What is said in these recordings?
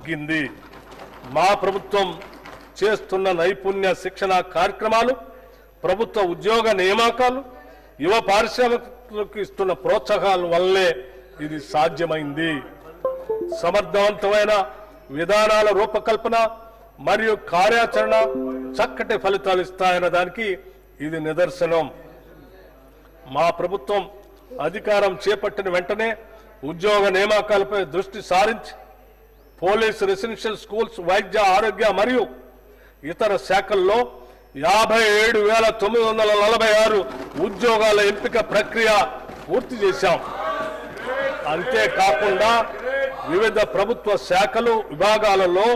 తగ్గింది. మా ప్రభుత్వం చేస్తున్న నైపుణ్య శిక్షణ కార్యక్రమాలు ప్రభుత్వ ఉద్యోగ నియామకాలు యువ పారిశ్రామికులకు ఇస్తున్న ప్రోత్సాహాల వల్లే ఇది సాధ్యమైంది. సమర్థవంతమైన విధానాల రూపకల్పన మరియు కార్యాచరణ చక్కటి ఫలితాలు ఇస్తాయన్న దానికి ఇది నిదర్శనం. మా ప్రభుత్వం అధికారం చేపట్టిన వెంటనే ఉద్యోగ నియామకాలపై దృష్టి సారించి పోలీస్ రెసిడెన్షియల్ స్కూల్స్ వైద్య ఆరోగ్య మరియు ఇతర శాఖల్లో యాభై ఏడు వేల తొమ్మిది వందల నలభై ఆరు ఉద్యోగాల ఎంపిక ప్రక్రియ పూర్తి చేశాం. అంతేకాకుండా వివిధ ప్రభుత్వ శాఖలు విభాగాలలో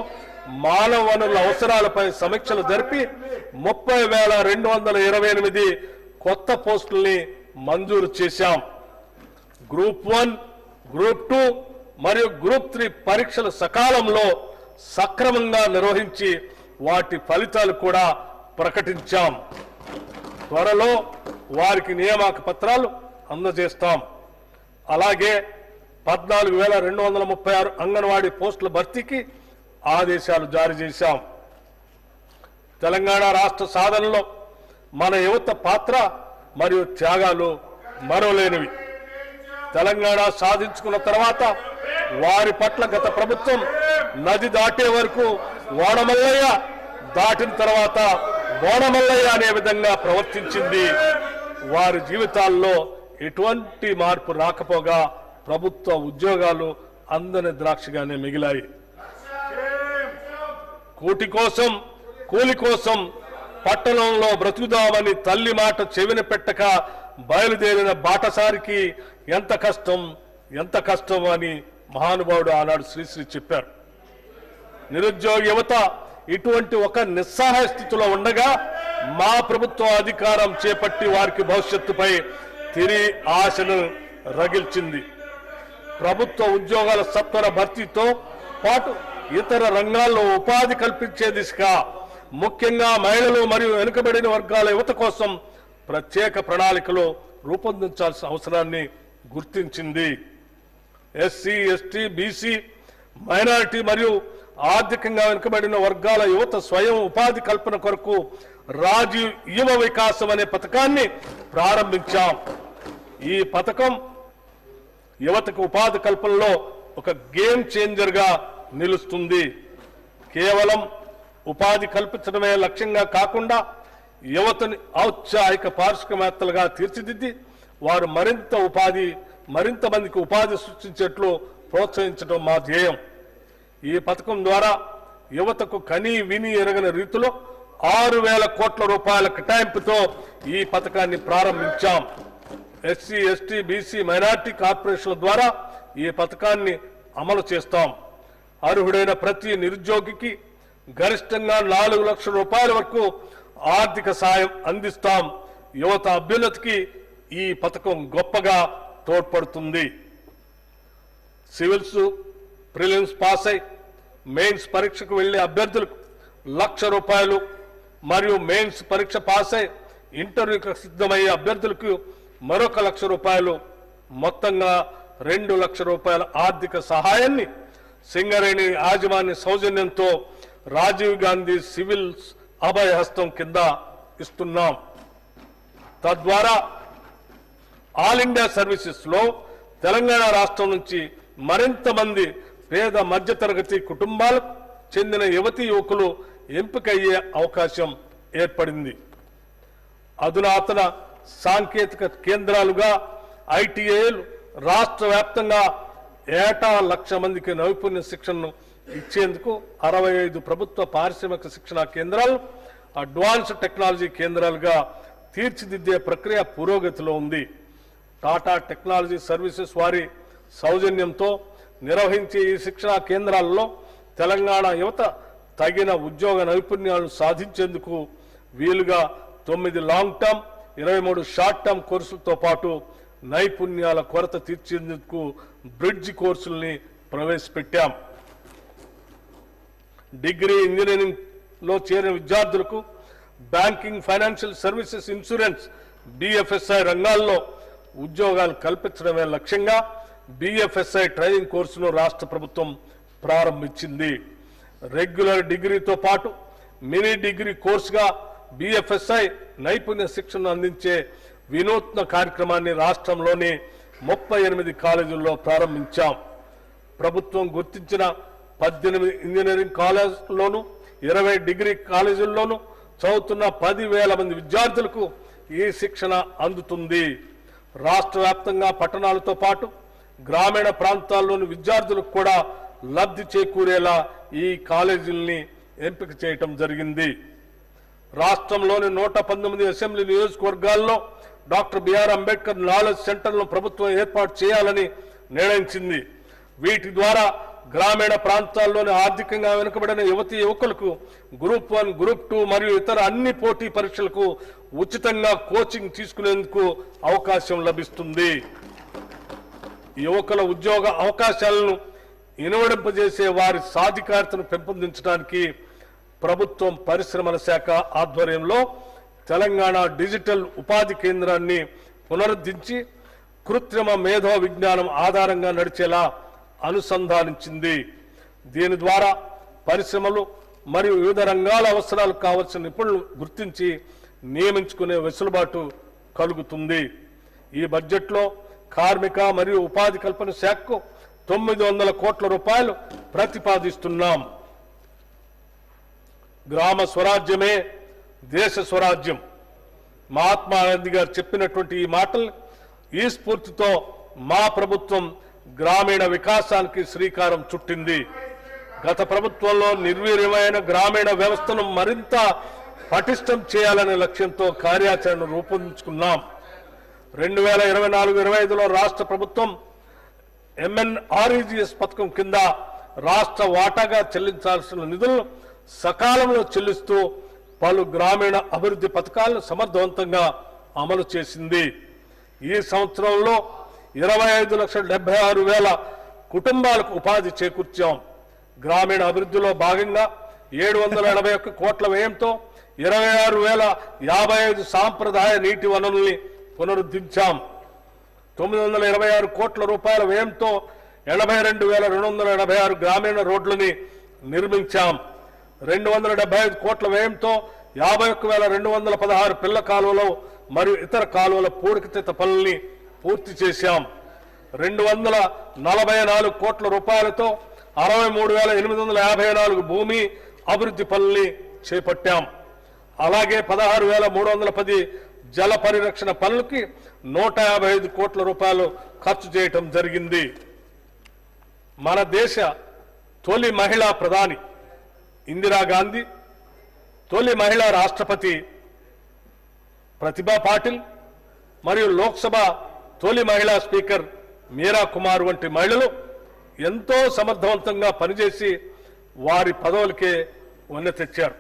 మానవ వనరుల అవసరాలపై సమీక్షలు జరిపి ముప్పై వేల రెండు వందల ఇరవై ఎనిమిది కొత్త పోస్టుల్ని మంజూరు చేశాం. గ్రూప్ వన్ గ్రూప్ టూ మరియు గ్రూప్ త్రీ పరీక్షలు సకాలంలో సక్రమంగా నిర్వహించి వాటి ఫలితాలు కూడా ప్రకటించాం. త్వరలో వారికి నియామక పత్రాలు అందజేస్తాం. అలాగే పద్నాలుగు వేల రెండు వందల ముప్పై ఆరు అంగన్వాడీ పోస్టుల భర్తీకి ఆదేశాలు జారీ చేశాం. తెలంగాణ రాష్ట్ర సాధనలో మన యువత పాత్ర మరియు త్యాగాలు మరోలేనివి తెలంగాణ సాధించుకున్న తర్వాత వారి పట్ల గత ప్రభుత్వం నది దాటే వరకు ఓడమల్లయ్య దాటిన తర్వాత బోడమల్లయ్య అనే విధంగా ప్రవర్తించింది. వారి జీవితాల్లో ఎటువంటి మార్పు రాకపోగా ప్రభుత్వ ఉద్యోగాలు అందని ద్రాక్షగానే మిగిలాయి. కూటి కోసం కూలి కోసం పట్టణంలో బ్రతుకుదామని తల్లి మాట చెవిన పెట్టక బయలుదేరిన బాటసారికి ఎంత కష్టం ఎంత కష్టం అని మహానుభావుడు ఆనాడు శ్రీశ్రీ చెప్పారు. నిరుద్యోగ యువత ఇటువంటి ఒక నిస్సహాయ స్థితిలో ఉండగా మా ప్రభుత్వం అధికారం చేపట్టి వారికి భవిష్యత్తుపై తిరిగి ఆశను రగిల్చింది. ప్రభుత్వ ఉద్యోగాల సత్వర భర్తీతో పాటు ఇతర రంగాల్లో ఉపాధి కల్పించే దిశగా ముఖ్యంగా మహిళలు మరియు వెనుకబడిన వర్గాల యువత కోసం ప్రత్యేక ప్రణాళికలు రూపొందించాల్సిన అవసరాన్ని గుర్తించింది. ఎస్సీ ఎస్టీ బీసీ మైనారిటీ మరియు ఆర్థికంగా వెనుకబడిన వర్గాల యువత స్వయం ఉపాధి కల్పన కొరకు రాజీవ్ యువ వికాసం అనే పథకాన్ని ప్రారంభించాం. ఈ పథకం యువతకు ఉపాధి కల్పనలో ఒక గేమ్ చేంజర్గా నిలుస్తుంది. కేవలం ఉపాధి కల్పించడమే లక్ష్యంగా కాకుండా యువతని ఔత్సాహిక పారిశ్రామికవేత్తలుగా తీర్చిదిద్ది వారు మరింత ఉపాధి మరింత మందికి ఉపాధి సృష్టించేట్లు ప్రోత్సహించడం మా ధ్యేయం. ఈ పథకం ద్వారా యువతకు కని విని ఎరగని రీతిలో ఆరు వేల కోట్ల రూపాయల కేటాయింపుతో ఈ పథకాన్ని ప్రారంభించాం. ఎస్సీ ఎస్టీ బీసీ మైనార్టీ కార్పొరేషన్ల ద్వారా ఈ పథకాన్ని అమలు చేస్తాం. అర్హుడైన ప్రతి నిరుద్యోగికి గరిష్టంగా నాలుగు లక్షల రూపాయల వరకు ఆర్థిక సాయం అందిస్తాం. యువత అభ్యున్నతికి ఈ పథకం గొప్పగా తోడ్పడుతుంది. సివిల్స్ ప్రిలిమ్స్ పాస్ అయి మెయిన్స్ పరీక్షకు వెళ్ళే అభ్యర్థులకు లక్ష రూపాయలు మరియు మెయిన్స్ పరీక్ష పాస్ అయి ఇంటర్వ్యూకి సిద్ధమయ్యే అభ్యర్థులకు మరొక లక్ష రూపాయలు మొత్తంగా రెండు లక్ష రూపాయల ఆర్థిక సహాయాన్ని సింగరేణి యాజమాన్య సౌజన్యంతో రాజీవ్ గాంధీ సివిల్స్ అభయహస్తం కింద ఇస్తున్నాం. తద్వారా ఆల్ ఇండియా సర్వీసెస్లో తెలంగాణ రాష్ట్రం నుంచి మరింత మంది పేద మధ్యతరగతి కుటుంబాలకు చెందిన యువతి యువకులు ఎంపికయ్యే అవకాశం ఏర్పడింది. అధునాతన సాంకేతిక కేంద్రాలుగా ఐటీఐలు రాష్ట్ర వ్యాప్తంగా ఏటా లక్ష మందికి నైపుణ్య శిక్షణను ఇచ్చేందుకు అరవై ఐదు ప్రభుత్వ పారిశ్రామిక శిక్షణా కేంద్రాలు అడ్వాన్స్ టెక్నాలజీ కేంద్రాలుగా తీర్చిదిద్దే ప్రక్రియ పురోగతిలో ఉంది. టాటా టెక్నాలజీ సర్వీసెస్ వారి సౌజన్యంతో నిర్వహించే ఈ శిక్షణా కేంద్రాల్లో తెలంగాణ యువత తగిన ఉద్యోగ నైపుణ్యాలను సాధించేందుకు వీలుగా తొమ్మిది లాంగ్ టర్మ్ ఇరవై మూడు షార్ట్ టర్మ్ కోర్సులతో పాటు నైపుణ్యాల కొరత తీర్చేందుకు బ్రిడ్జ్ కోర్సుల్ని ప్రవేశపెట్టాం. డిగ్రీ ఇంజనీరింగ్లో చేరిన విద్యార్థులకు banking financial services insurance DFSI రంగాల్లో ఉద్యోగాలు కల్పించడమే లక్ష్యంగా బిఎఫ్ఎస్ఐ ట్రైనింగ్ కోర్సును రాష్ట్ర ప్రభుత్వం ప్రారంభించింది. రెగ్యులర్ డిగ్రీతో పాటు మినీ డిగ్రీ కోర్సుగా బిఎఫ్ఎస్ఐ నైపుణ్య శిక్షణ అందించే వినూత్న కార్యక్రమాన్ని రాష్ట్రంలోని ముప్పై ఎనిమిది కాలేజీల్లో ప్రారంభించాం. ప్రభుత్వం గుర్తించిన పద్దెనిమిది ఇంజనీరింగ్ కాలేజీల్లోనూ ఇరవై డిగ్రీ కాలేజీల్లోనూ చదువుతున్న పదివేల మంది విద్యార్థులకు ఈ శిక్షణ అందుతుంది. రాష్ట్ర వ్యాప్తంగా పట్టణాలతో పాటు గ్రామీణ ప్రాంతాల్లోని విద్యార్థులకు కూడా లబ్ధి చేకూరేలా ఈ కాలేజీల్ని ఎంపిక చేయటం జరిగింది. రాష్ట్రంలోని నూట పంతొమ్మిది అసెంబ్లీ నియోజకవర్గాల్లో డాక్టర్ బిఆర్ అంబేద్కర్ నాలెడ్జ్ సెంటర్లను ప్రభుత్వం ఏర్పాటు చేయాలని నిర్ణయించింది. వీటి ద్వారా గ్రామీణ ప్రాంతాల్లోని ఆర్థికంగా వెనుకబడిన యువతి యువకులకు గ్రూప్ వన్ గ్రూప్ టూ మరియు ఇతర అన్ని పోటీ పరీక్షలకు ఉచితంగా కోచింగ్ తీసుకునేందుకు అవకాశం లభిస్తుంది. యువకుల ఉద్యోగ అవకాశాలను ఇనువడింపజేసే వారి సాధికారతను పెంపొందించడానికి ప్రభుత్వం పరిశ్రమల శాఖ ఆధ్వర్యంలో తెలంగాణ డిజిటల్ ఉపాధి కేంద్రాన్ని పునరుద్ధరించి కృత్రిమ మేధో విజ్ఞానం ఆధారంగా నడిచేలా అనుసంధానించింది. దీని ద్వారా పరిశ్రమలు మరియు వివిధ రంగాల అవసరాలు కావలసిన నిపుణులు గుర్తించి నియమించుకునే వెసులుబాటు కలుగుతుంది. ఈ బడ్జెట్లో కార్మిక మరియు ఉపాధి కల్పన శాఖకు తొమ్మిది వందల కోట్ల రూపాయలు ప్రతిపాదిస్తున్నాం. గ్రామ స్వరాజ్యమే దేశ స్వరాజ్యం. మహాత్మా గాంధీ గారు చెప్పినటువంటి ఈ మాటలు ఈ స్ఫూర్తితో మా ప్రభుత్వం గ్రామీణ వికాసానికి శ్రీకారం చుట్టింది. గత ప్రభుత్వంలో నిర్వీర్యమైన గ్రామీణ వ్యవస్థను మరింత పటిష్టం చేయాలనే లక్ష్యంతో కార్యాచరణ రూపొందించుకున్నాం. రెండు వేల ఇరవై నాలుగు ఇరవై ఐదులో రాష్ట్ర ప్రభుత్వం ఎంఎన్ఆర్ఈజిఎస్ పథకం కింద రాష్ట్ర వాటాగా చెల్లించాల్సిన నిధులను సకాలంలో చెల్లిస్తూ పలు గ్రామీణ అభివృద్ధి పథకాలను సమర్థవంతంగా అమలు చేసింది. ఈ సంవత్సరంలో ఇరవై ఐదు లక్షల డెబ్బై ఆరు వేల కుటుంబాలకు ఉపాధి చేకూర్చాం. గ్రామీణ అభివృద్ధిలో భాగంగా ఏడు వందల ఎనభై ఒక్క కోట్ల వ్యయంతో ఇరవై ఆరు వేల యాభై ఐదు సాంప్రదాయ నీటి వనరుల్ని పునరుద్ధరించాం. తొమ్మిది వందల ఇరవై ఆరు కోట్ల రూపాయల వ్యయంతో ఎనభై రెండు వేల రెండు వందల ఎనభై ఆరు గ్రామీణ రోడ్లని నిర్మించాం. రెండు వందల డెబ్బై ఐదు కోట్ల వ్యయంతో యాభై ఒక్క వేల రెండు వందల పదహారు పిల్ల కాలువలు మరియు ఇతర కాలువల పూడికతీత పనుల్ని పూర్తి చేశాం. రెండు వందల నలభై నాలుగు కోట్ల రూపాయలతో అరవై మూడు వేల ఎనిమిది వందల యాభై నాలుగు భూమి అభివృద్ధి పనుల్ని చేపట్టాం. అలాగే పదహారు వేల మూడు వందల పది జల పరిరక్షణ పనులకి నూట యాభై ఐదు కోట్ల రూపాయలు ఖర్చు చేయటం జరిగింది. మన దేశ తొలి మహిళా ప్రధాని ఇందిరాగాంధీ తొలి మహిళా రాష్ట్రపతి ప్రతిభా పాటిల్ మరియు లోక్సభ తొలి మహిళా స్పీకర్ మీరా కుమార్ వంటి మహిళలు ఎంతో సమర్థవంతంగా పనిచేసి వారి పదవులకే వన్నె తెచ్చారు.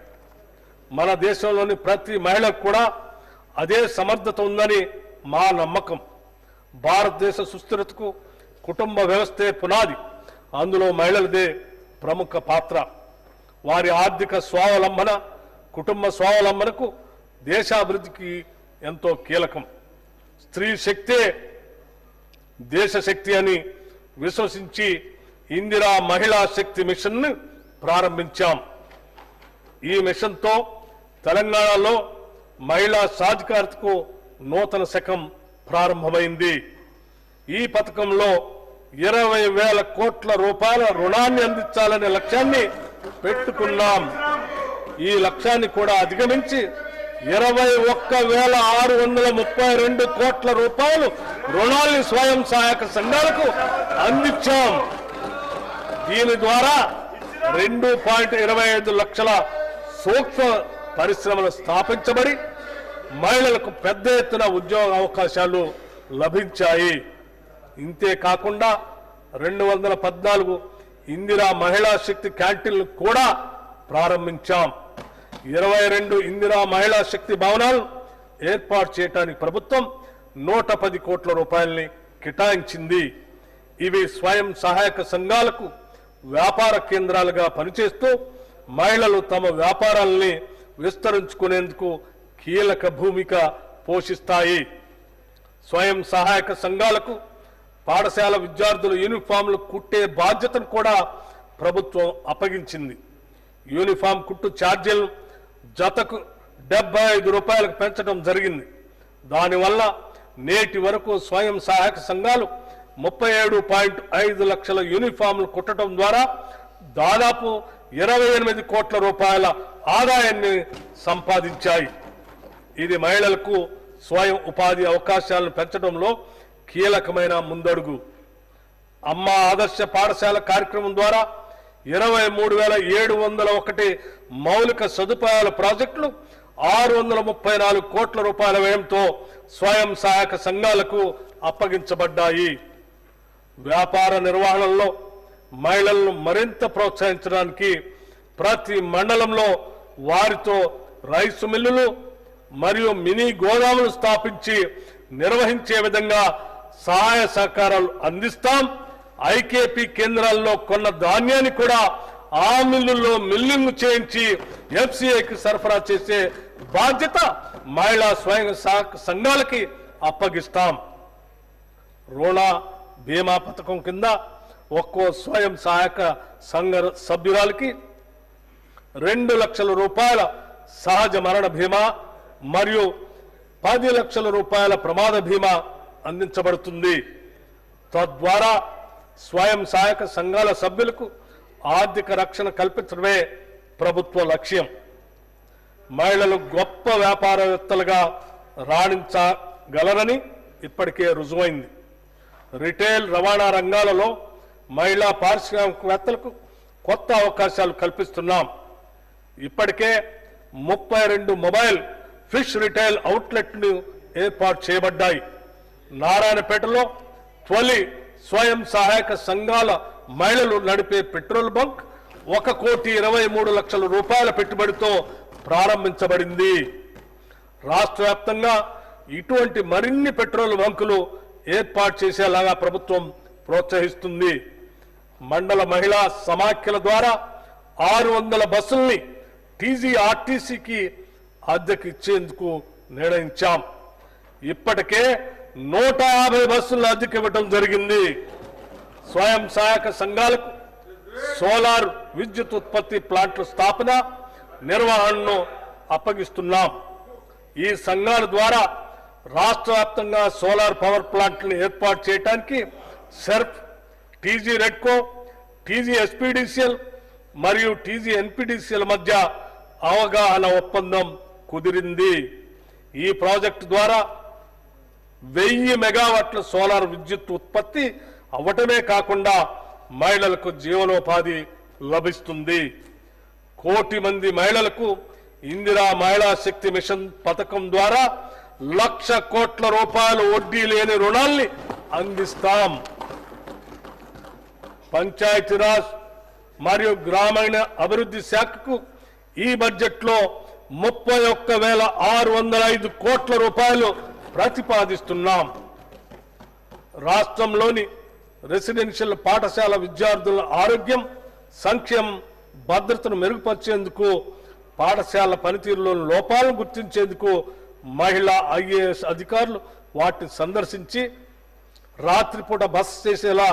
మన దేశంలోని ప్రతి మహిళకు కూడా అదే సమర్థత ఉందని మా నమ్మకం. భారతదేశ సుస్థిరతకు కుటుంబ వ్యవస్థే పునాది. అందులో మహిళలదే ప్రముఖ పాత్ర. వారి ఆర్థిక స్వావలంబన కుటుంబ స్వావలంబనకు దేశాభివృద్ధికి ఎంతో కీలకం. స్త్రీ శక్తే దేశ శక్తి అని విశ్వసించి ఇందిరా మహిళా శక్తి మిషన్ను ప్రారంభించాం. ఈ మిషన్తో తెలంగాణలో మహిళా సాధికారతకు నూతన శకం ప్రారంభమైంది. ఈ పథకంలో ఇరవై వేల కోట్ల రూపాయల రుణాన్ని అందించాలనే లక్ష్యాన్ని పెట్టుకున్నాం. ఈ లక్ష్యాన్ని కూడా అధిగమించి ఇరవై ఒక్క వేల ఆరు వందల ముప్పై రెండు కోట్ల రూపాయలు రుణాల్ని స్వయం సహాయక సంఘాలకు అందించాం. దీని ద్వారా రెండు పాయింట్ ఇరవై ఐదు లక్షల సూక్ష్మ పరిశ్రమలు స్థాపించబడి మహిళలకు పెద్ద ఎత్తున ఉద్యోగ అవకాశాలు లభించాయి. ఇంతే కాకుండా రెండు వందల పద్నాలుగు ఇందిరా మహిళా శక్తి క్యాంటీన్లు కూడా ప్రారంభించాం. ఇరవై రెండు ఇందిరా మహిళా శక్తి భవనాలు ఏర్పాటు చేయడానికి ప్రభుత్వం నూట పది కోట్ల రూపాయల్ని కేటాయించింది. ఇవి స్వయం సహాయక సంఘాలకు వ్యాపార కేంద్రాలుగా పనిచేస్తూ మహిళలు తమ వ్యాపారాల్ని విస్తరించుకునేందుకు కీలక భూమిక పోషిస్తాయి. స్వయం సహాయక సంఘాలకు పాఠశాల విద్యార్థులు యూనిఫామ్లు కుట్టే బాధ్యతను కూడా ప్రభుత్వం అప్పగించింది. యూనిఫామ్ కుట్టు ఛార్జీలను జతకు డెబ్బై ఐదు రూపాయలకు పెంచడం జరిగింది. దానివల్ల నేటి వరకు స్వయం సహాయక సంఘాలు ముప్పై ఏడు పాయింట్ ఐదు లక్షల యూనిఫామ్లు కుట్టడం ద్వారా దాదాపు ఇరవై ఎనిమిది కోట్ల రూపాయల ఆదాయాన్ని సంపాదించాయి. ఇది మహిళలకు స్వయం ఉపాధి అవకాశాలను పెంచడంలో కీలకమైన ముందడుగు. అమ్మ ఆదర్శ పాఠశాల కార్యక్రమం ద్వారా ఇరవై మూడు వేల ఏడు వందల ఒకటి మౌలిక సదుపాయాల ప్రాజెక్టులు ఆరు వందల ముప్పై నాలుగు కోట్ల రూపాయల వ్యయంతో స్వయం సహాయక సంఘాలకు అప్పగించబడ్డాయి. వ్యాపార నిర్వహణలో మహిళలను మరింత ప్రోత్సహించడానికి ప్రతి మండలంలో వారితో రైసు మిల్లులు మరియు మినీ గోదాములు స్థాపించి నిర్వహించే విధంగా సహాయ సహకారాలు అందిస్తాం. ఐకేపీ కేంద్రాల్లో కొన్న ధాన్యాన్ని కూడా ఆ మిల్లుల్లో మిల్లింగ్ చేయించి ఎఫ్సిఐకి సరఫరా చేసే బాధ్యత మహిళా స్వయం సంఘాలకి అప్పగిస్తాం. రుణ బీమా పథకం కింద ఒక్కో స్వయం సహాయక సంఘ సభ్యురాలకి రెండు లక్షల రూపాయల సహజ మరణ బీమా మరియు పది లక్షల రూపాయల ప్రమాద బీమా అందించబడుతుంది. తద్వారా స్వయం సహాయక సంఘాల సభ్యులకు ఆర్థిక రక్షణ కల్పించడమే ప్రభుత్వ లక్ష్యం. మహిళలు గొప్ప వ్యాపారవేత్తలుగా రాణించగలరని ఇప్పటికే రుజువైంది. రిటైల్ రవాణా రంగాలలో మహిళా పారిశ్రామికవేత్తలకు కొత్త అవకాశాలు కల్పిస్తున్నాం. ఇప్పటికే ముప్పై రెండు మొబైల్ ఫిష్ రిటైల్ అవుట్లెట్లు ఏర్పాటు చేయబడ్డాయి. నారాయణపేటలో తొలి స్వయం సహాయక సంఘాల మహిళలు నడిపే పెట్రోల్ బంక్ ఒక కోటి ఇరవై మూడు లక్షల రూపాయల పెట్టుబడితో ప్రారంభించబడింది. రాష్ట్ర వ్యాప్తంగా ఇటువంటి మరిన్ని పెట్రోల్ బంకులు ఏర్పాటు చేసేలాగా ప్రభుత్వం ప్రోత్సహిస్తుంది. మండల మహిళా సమాఖ్యల ద్వారా ఆరు వందల బస్సుల్ని టీజీఆర్టీసీకి అద్దెకు ఇచ్చేందుకు నిర్ణయించాం. ఇప్పటికే నూట యాభై బస్సులను అద్దెకి ఇవ్వడం జరిగింది. స్వయం సహాయక సంఘాలకు సోలార్ విద్యుత్ ఉత్పత్తి ప్లాంట్ల స్థాపన నిర్వహణను అప్పగిస్తున్నాం. ఈ సంఘాల ద్వారా రాష్ట్ర వ్యాప్తంగా సోలార్ పవర్ ప్లాంట్లను ఏర్పాటు చేయడానికి SERP TG REDCO TG SPDCL మరియు టీజీ ఎన్పీడీసీఎల్ మధ్య అవగాహన ఒప్పందం కుదిరింది. ఈ ప్రాజెక్టు ద్వారా వెయ్యి మెగావాట్ల సోలార్ విద్యుత్ ఉత్పత్తి అవ్వటమే కాకుండా మహిళలకు జీవనోపాధి లభిస్తుంది. కోటి మంది మహిళలకు ఇందిరా మహిళా శక్తి మిషన్ పథకం ద్వారా లక్ష కోట్ల రూపాయల వడ్డీ లేని రుణాల్ని అందిస్తాం. పంచాయతీరాజ్ మరియు గ్రామీణ అభివృద్ధి శాఖకు ఈ బడ్జెట్లో ముప్పై ఒక్క వేల ఆరు వందల ఐదు కోట్ల రూపాయలు ప్రతిపాదిస్తున్నాం. రాష్ట్రంలోని రెసిడెన్షియల్ పాఠశాల విద్యార్థుల ఆరోగ్యం సంక్షేమం భద్రతను మెరుగుపరిచేందుకు పాఠశాల పనితీరులోని లోపాలను గుర్తించేందుకు మహిళా ఐఏఎస్ అధికారులు వాటిని సందర్శించి రాత్రిపూట బస చేసేలా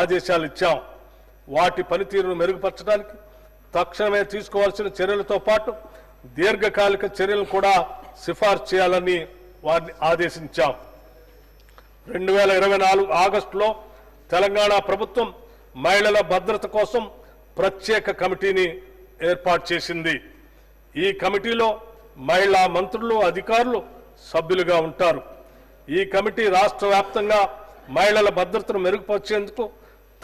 ఆదేశాలు ఇచ్చాం. వాటి పనితీరును మెరుగుపరచడానికి తక్షణమే తీసుకోవాల్సిన చర్యలతో పాటు దీర్ఘకాలిక చర్యలను కూడా సిఫార్సు చేయాలని వారిని ఆదేశించాం. రెండు వేల ఇరవై నాలుగు ఆగస్టులో తెలంగాణ ప్రభుత్వం మహిళల భద్రత కోసం ప్రత్యేక కమిటీని ఏర్పాటు చేసింది. ఈ కమిటీలో మహిళా మంత్రులు అధికారులు సభ్యులుగా ఉంటారు. ఈ కమిటీ రాష్ట్ర వ్యాప్తంగా మహిళల భద్రతను మెరుగుపరిచేందుకు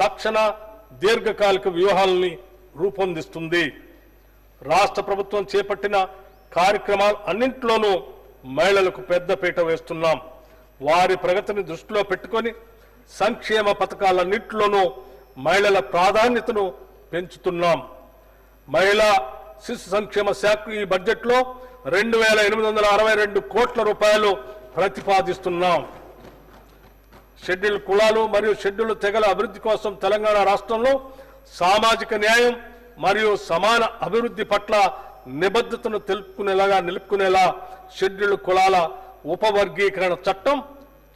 తక్షణ దీర్ఘకాలిక వ్యూహాలని రూపొందిస్తుంది. రాష్ట్ర ప్రభుత్వం చేపట్టిన కార్యక్రమాలు అన్నింటిలోనూ మహిళలకు పెద్దపీట వేస్తున్నాం. వారి ప్రగతిని దృష్టిలో పెట్టుకొని సంక్షేమ పథకాలన్నింటిలోనూ మహిళల ప్రాధాన్యతను పెంచుతున్నాం. మహిళా శిశు సంక్షేమ శాఖ ఈ బడ్జెట్లో రెండు వేల ఎనిమిది వందల అరవై రెండు కోట్ల రూపాయలు ప్రతిపాదిస్తున్నాం. షెడ్యూల్ కులాలు మరియు షెడ్యూల్ తెగల అభివృద్ధి కోసం తెలంగాణ రాష్ట్రంలో సామాజిక న్యాయం మరియు సమాన అభివృద్ధి పట్ల నిబద్ధతను తెలుపుకునేలాగా నిలుపుకునేలా షెడ్యూల్డ్ కులాల ఉపవర్గీకరణ చట్టం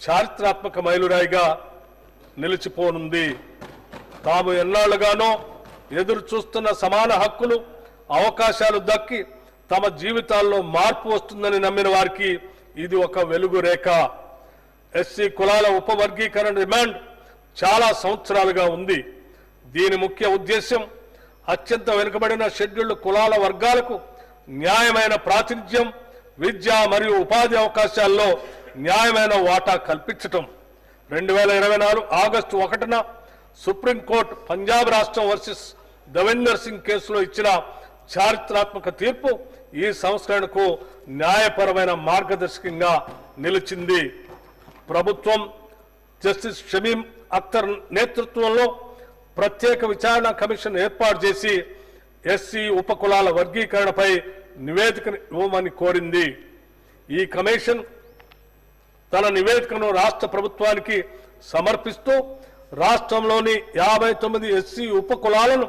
చారిత్రాత్మక మైలురాయిగా నిలిచిపోనుంది. తాము ఎన్నాళ్ళుగానో ఎదురు చూస్తున్న సమాన హక్కులు అవకాశాలు దక్కి తమ జీవితాల్లో మార్పు వస్తుందని నమ్మిన వారికి ఇది ఒక వెలుగు రేఖ. ఎస్సీ కులాల ఉపవర్గీకరణ డిమాండ్ చాలా సంవత్సరాలుగా ఉంది. దీని ముఖ్య ఉద్దేశ్యం అత్యంత వెనుకబడిన షెడ్యూల్డ్ కులాల వర్గాలకు న్యాయమైన ప్రాతినిధ్యం విద్య మరియు ఉపాధి అవకాశాల్లో న్యాయమైన వాటా కల్పించటం. రెండు వేల ఇరవై నాలుగు ఆగస్టు ఒకటిన సుప్రీంకోర్టు పంజాబ్ రాష్ట్రం వర్సెస్ దవీందర్ సింగ్ కేసులో ఇచ్చిన చారిత్రాత్మక తీర్పు ఈ సంస్కరణకు న్యాయపరమైన మార్గదర్శకంగా నిలిచింది. ప్రభుత్వం జస్టిస్ షమీం అఖ్తర్ నేతృత్వంలో ప్రత్యేక విచారణ కమిషన్ ఏర్పాటు చేసి ఎస్సీ ఉపకులాల వర్గీకరణపై నివేదిక ఇవ్వమని కోరింది. ఈ కమిషన్ తన నివేదికను రాష్ట్ర ప్రభుత్వానికి సమర్పిస్తూ రాష్ట్రంలోని యాభై తొమ్మిది ఎస్సీ ఉపకులాలను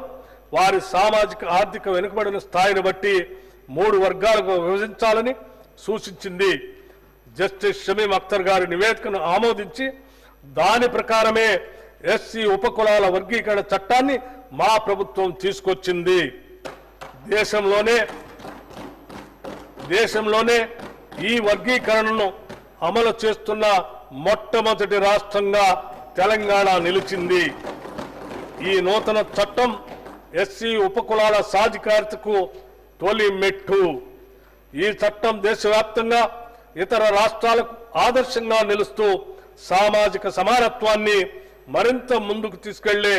వారి సామాజిక ఆర్థిక వెనుకబడిన స్థాయిని బట్టి మూడు వర్గాలకు విభజించాలని సూచించింది. జస్టిస్ షమీం అఖ్తర్ గారి నివేదికను ఆమోదించి దాని ప్రకారమే ఎస్సీ ఉపకులాల వర్గీకరణ చట్టాన్ని మా ప్రభుత్వం తీసుకొచ్చింది. దేశంలోనే దేశంలోనే ఈ వర్గీకరణను అమలు చేస్తున్న మొట్టమొదటి రాష్ట్రంగా తెలంగాణ నిలిచింది. ఈ నూతన చట్టం ఎస్సీ ఉపకులాల సాధికారతకు తొలి మెట్టు. ఈ చట్టం దేశవ్యాప్తంగా ఇతర రాష్ట్రాలకు ఆదర్శంగా నిలుస్తూ సామాజిక సమానత్వాన్ని మరింత ముందుకు తీసుకెళ్ళే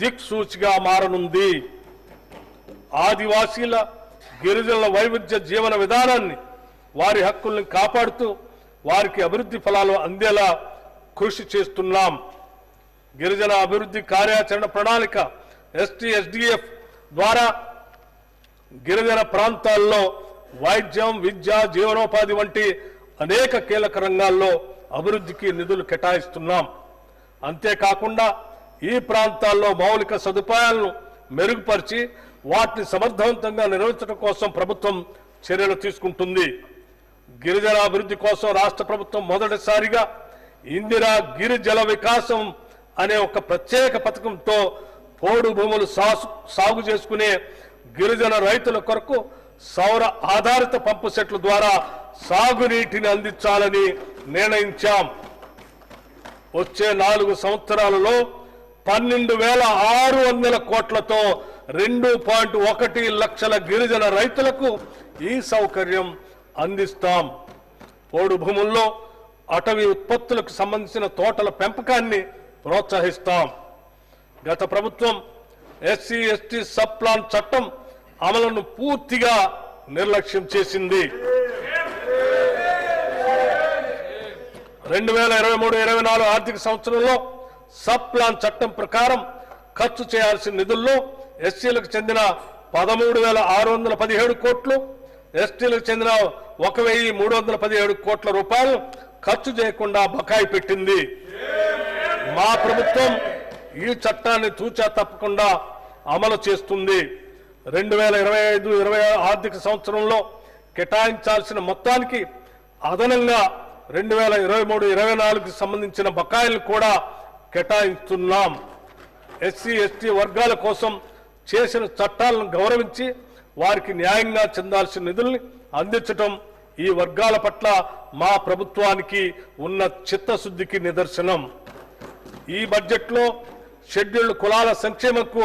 దిక్సూచిగా మారనుంది. ఆదివాసీల గిరిజనుల వైవిధ్య జీవన విధానాన్ని వారి హక్కుల్ని కాపాడుతూ వారికి అభివృద్ధి ఫలాలు అందేలా కృషి చేస్తున్నాం. గిరిజన అభివృద్ధి కార్యాచరణ ప్రణాళిక ఎస్టీ ఎస్డిఎఫ్ ద్వారా గిరిజన ప్రాంతాల్లో వైద్యం విద్య జీవనోపాధి వంటి అనేక కీలక రంగాల్లో అభివృద్ధికి నిధులు కేటాయిస్తున్నాం. అంతేకాకుండా ఈ ప్రాంతాల్లో మౌలిక సదుపాయాలను మెరుగుపరిచి వాటిని సమర్థవంతంగా నిర్వహించడం కోసం ప్రభుత్వం చర్యలు తీసుకుంటుంది. గిరిజన అభివృద్ధి కోసం రాష్ట్ర ప్రభుత్వం మొదటిసారిగా ఇందిరా గిరిజల వికాసం అనే ఒక ప్రత్యేక పథకంతో పోడు భూములు సాగు చేసుకునే గిరిజన రైతుల కొరకు సౌర ఆధారిత పంపు సెట్ల ద్వారా సాగునీటిని అందించాలని నిర్ణయించాం. వచ్చే నాలుగు సంవత్సరాలలో పన్నెండు వేల ఆరు వందల కోట్లతో రెండు పాయింట్ ఒకటి లక్షల గిరిజన రైతులకు ఈ సౌకర్యం అందిస్తాం. పోడు భూముల్లో అటవీ ఉత్పత్తులకు సంబంధించిన తోటల పెంపకాన్ని ప్రోత్సహిస్తాం. గత ప్రభుత్వం ఎస్సీ ఎస్టీ సబ్ ప్లాన్ చట్టం అమలును పూర్తిగా నిర్లక్ష్యం చేసింది. రెండు వేల ఇరవై మూడు ఇరవై నాలుగు ఆర్థిక సంవత్సరంలో సబ్ ప్లాన్ చట్టం ప్రకారం ఖర్చు చేయాల్సిన నిధుల్లో ఎస్సీలకు చెందిన పదమూడు వేల ఆరు వందల పదిహేడు కోట్లు ఎస్టీలకు చెందిన ఒక వెయ్యి మూడు వందల పదిహేడు కోట్ల రూపాయలు ఖర్చు చేయకుండా బకాయి పెట్టింది. మా ప్రభుత్వం ఈ చట్టాన్ని తూచా తప్పకుండా అమలు చేస్తుంది. రెండు వేల ఇరవై ఐదు ఇరవై ఆరు ఆర్థిక సంవత్సరంలో కేటాయించాల్సిన మొత్తానికి అదనంగా రెండు వేల ఇరవై మూడు ఇరవై నాలుగుకి సంబంధించిన బకాయిలు కూడా కేటాయిస్తున్నాం. ఎస్సీ ఎస్టీ వర్గాల కోసం చేసిన చట్టాలను గౌరవించి వారికి న్యాయంగా చెందాల్సిన నిధుల్ని అందించటం ఈ వర్గాల పట్ల మా ప్రభుత్వానికి ఉన్న చిత్తశుద్ధికి నిదర్శనం. ఈ బడ్జెట్లో షెడ్యూల్డ్ కులాల సంక్షేమకు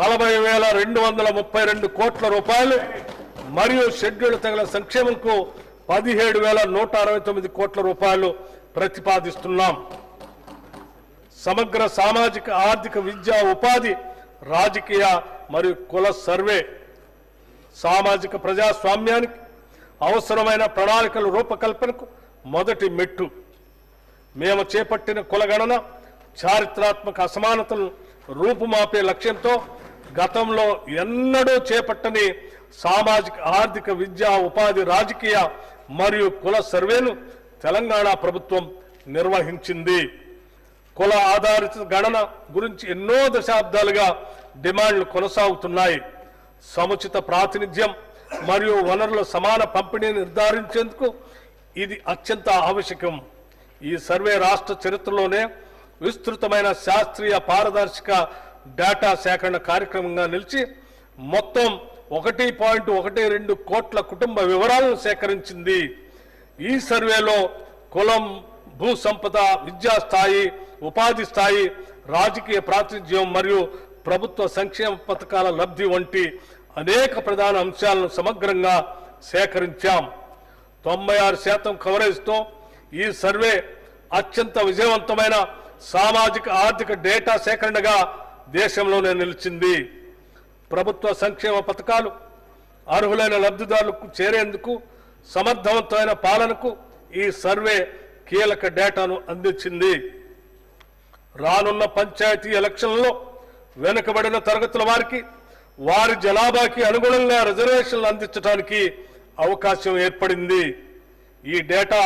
నలభై వేల రెండు వందల ముప్పై రెండు కోట్ల రూపాయలు మరియు షెడ్యూల్డ్ తెగల సంక్షేమంకు పదిహేడు వేల నూట అరవై తొమ్మిది కోట్ల రూపాయలు ప్రతిపాదిస్తున్నాం. సమగ్ర సామాజిక ఆర్థిక విద్యా ఉపాధి రాజకీయ మరియు కుల సర్వే సామాజిక ప్రజాస్వామ్యానికి అవసరమైన ప్రణాళికల రూపకల్పనకు మొదటి మెట్టు. మేము చేపట్టిన కులగణన చారిత్రాత్మక అసమానతలను రూపుమాపే లక్ష్యంతో గతంలో ఎన్నడూ చేపట్టని సామాజిక ఆర్థిక విద్యా ఉపాధి రాజకీయ మరియు కుల సర్వేను తెలంగాణ ప్రభుత్వం నిర్వహించింది. కుల ఆధారిత గణన గురించి ఎన్నో దశాబ్దాలుగా డిమాండ్లు కొనసాగుతున్నాయి. సముచిత ప్రాతినిధ్యం మరియు వనరుల సమాన పంపిణీ నిర్ధారించేందుకు ఇది అత్యంత ఆవశ్యకం. ఈ సర్వే రాష్ట్ర చరిత్రలోనే విస్తృతమైన శాస్త్రీయ పారదర్శక డేటా సేకరణ కార్యక్రమంగా నిలిచి మొత్తం ఒకటి పాయింట్ ఒకటి రెండు కోట్ల కుటుంబ వివరాలను సేకరించింది. ఈ సర్వేలో కులం భూ సంపద విద్యా స్థాయి ఉపాధి స్థాయి రాజకీయ ప్రాతినిధ్యం మరియు ప్రభుత్వ సంక్షేమ పథకాల లబ్ధి వంటి అనేక ప్రధాన అంశాలను సమగ్రంగా సేకరించాం. తొంభై ఆరు శాతం కవరేజ్తో ఈ సర్వే అత్యంత విజయవంతమైన సామాజిక ఆర్థిక డేటా సేకరణగా దేశంలోనే నిలిచింది. ప్రభుత్వ సంక్షేమ పథకాలు అర్హులైన లబ్ధిదారులకు చేరేందుకు సమర్థవంతమైన పాలనకు ఈ సర్వే కీలక డేటాను అందించింది. రానున్న పంచాయతీ ఎలక్షన్లలో వెనుకబడిన తరగతుల వారికి వారి జనాభాకి అనుగుణంగా రిజర్వేషన్లు అందించడానికి అవకాశం ఏర్పడింది. ఈ డేటా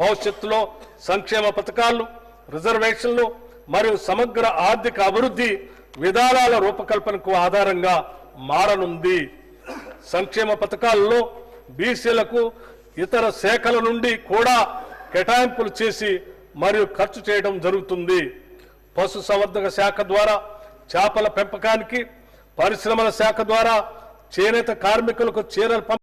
భవిష్యత్తులో సంక్షేమ పథకాలు రిజర్వేషన్లు మరియు సమగ్ర ఆర్థిక అభివృద్ధి విధానాల రూపకల్పనకు ఆధారంగా మారనుంది. సంక్షేమ పథకాల్లో బీసీలకు ఇతర శాఖల నుండి కూడా కేటాయింపులు చేసి మరియు ఖర్చు చేయడం జరుగుతుంది. పశుసంవర్ధక శాఖ ద్వారా చేపల పెంపకానికి పరిశ్రమల శాఖ ద్వారా చేనేత కార్మికులకు చీరలు పంప